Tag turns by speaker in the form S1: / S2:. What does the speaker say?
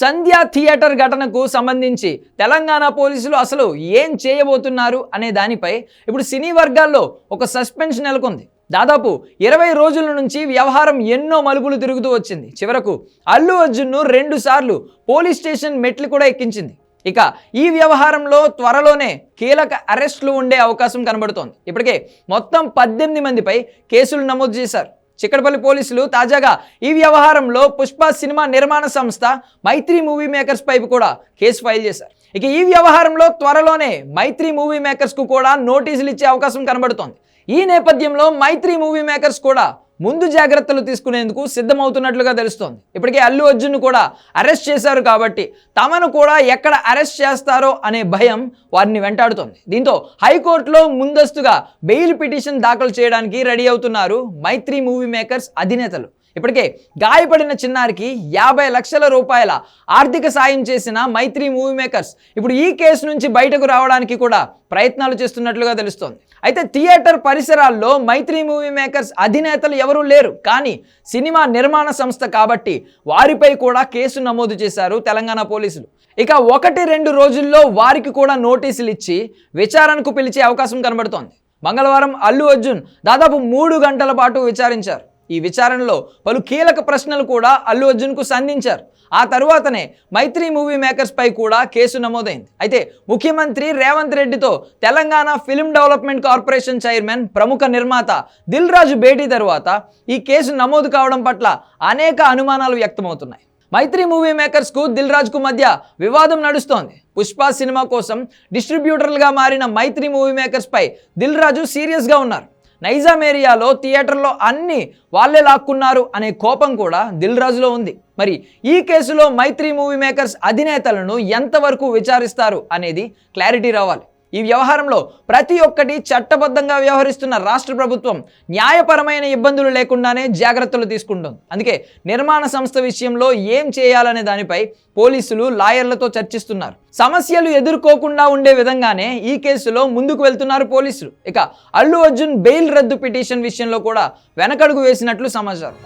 S1: సంధ్యా theatre ఘటనకు సంబంధించి తెలంగాణ పోలీసులు అసలు ఏం చేయబోతున్నారు అనే దానిపై ఇప్పుడు సినీ వర్గాల్లో ఒక సస్పెన్స్ నెలకొంది. దాదాపు ఇరవై రోజుల నుంచి వ్యవహారం ఎన్నో మలుపులు తిరుగుతూ వచ్చింది. చివరకు అల్లు అర్జున్ను రెండు సార్లు పోలీస్ స్టేషన్ మెట్లు కూడా ఎక్కించింది. ఇక ఈ వ్యవహారంలో త్వరలోనే కీలక అరెస్టులు ఉండే అవకాశం కనబడుతోంది. ఇప్పటికే మొత్తం పద్దెనిమిది మందిపై కేసులు నమోదు చేశారు. చిక్కడపల్లి పోలీసులు తాజాగా ఈ వ్యవహారంలో పుష్ప సినిమా నిర్మాణ సంస్థ మైత్రి మూవీ మేకర్స్ పైపు కూడా కేసు ఫైల్ చేశారు. ఇక ఈ వ్యవహారంలో త్వరలోనే మైత్రి మూవీ మేకర్స్కు కూడా నోటీసులు ఇచ్చే అవకాశం కనబడుతోంది. ఈ నేపథ్యంలో మైత్రి మూవీ మేకర్స్ కూడా ముందు జాగ్రత్తలు తీసుకునేందుకు సిద్ధమవుతున్నట్లుగా తెలుస్తోంది. ఇప్పటికే అల్లు అర్జున్ కూడా అరెస్ట్ చేశారు కాబట్టి తమను కూడా ఎక్కడ అరెస్ట్ చేస్తారో అనే భయం వారిని వెంటాడుతోంది. దీంతో హైకోర్టులో ముందస్తుగా బెయిల్ పిటిషన్ దాఖలు చేయడానికి రెడీ అవుతున్నారు మైత్రి మూవీ మేకర్స్ అధినేతలు. ఇప్పటికే గాయపడిన చిన్నారికి యాభై లక్షల రూపాయల ఆర్థిక సాయం చేసిన మైత్రి మూవీ మేకర్స్ ఇప్పుడు ఈ కేసు నుంచి బయటకు రావడానికి కూడా ప్రయత్నాలు చేస్తున్నట్లుగా తెలుస్తోంది. అయితే థియేటర్ పరిసరాల్లో మైత్రి మూవీ మేకర్స్ అధినేతలు ఎవరూ లేరు. కానీ సినిమా నిర్మాణ సంస్థ కాబట్టి వారిపై కూడా కేసు నమోదు చేశారు తెలంగాణ పోలీసులు. ఇక ఒకటి రెండు రోజుల్లో వారికి కూడా నోటీసులు ఇచ్చి విచారణకు పిలిచే అవకాశం కనబడుతోంది. మంగళవారం అల్లు అర్జున్ దాదాపు మూడు గంటల పాటు విచారించారు. ఈ విచారణలో పలు కీలక ప్రశ్నలు కూడా అల్లు అర్జున్కు సంధించారు. ఆ తరువాతనే మైత్రి మూవీ మేకర్స్ పై కూడా కేసు నమోదైంది. అయితే ముఖ్యమంత్రి రేవంత్ రెడ్డితో Telangana film development corporation chairman ప్రముఖ నిర్మాత దిల్ రాజు భేటీ తరువాత ఈ కేసు నమోదు కావడం పట్ల అనేక అనుమానాలు వ్యక్తమవుతున్నాయి. మైత్రి మూవీ మేకర్స్కు దిల్ రాజుకు మధ్య వివాదం నడుస్తోంది. పుష్ప సినిమా కోసం డిస్ట్రిబ్యూటర్లుగా మారిన మైత్రి మూవీ మేకర్స్పై దిల్ రాజు సీరియస్గా ఉన్నారు. నైజాం ఏరియాలో థియేటర్లో అన్ని వాళ్ళే లాక్కున్నారు అనే కోపం కూడా దిల్ రాజులో ఉంది. మరి ఈ కేసులో మైత్రి మూవీ మేకర్స్ అధినేతలను ఎంతవరకు విచారిస్తారు అనేది క్లారిటీ రావాలి. ఈ వ్యవహారంలో ప్రతి ఒక్కటి చట్టబద్ధంగా వ్యవహరిస్తున్న రాష్ట్ర ప్రభుత్వం న్యాయపరమైన ఇబ్బందులు లేకుండానే జాగ్రత్తలు తీసుకుంటుంది. అందుకే నిర్మాణ సంస్థ విషయంలో ఏం చేయాలనే దానిపై పోలీసులు లాయర్లతో చర్చిస్తున్నారు. సమస్యలు ఎదుర్కోకుండా ఉండే విధంగానే ఈ కేసులో ముందుకు వెళ్తున్నారు పోలీసులు. ఇక అల్లు అర్జున్ బెయిల్ రద్దు పిటిషన్ విషయంలో కూడా వెనకడుగు వేసినట్లు సమాచారం.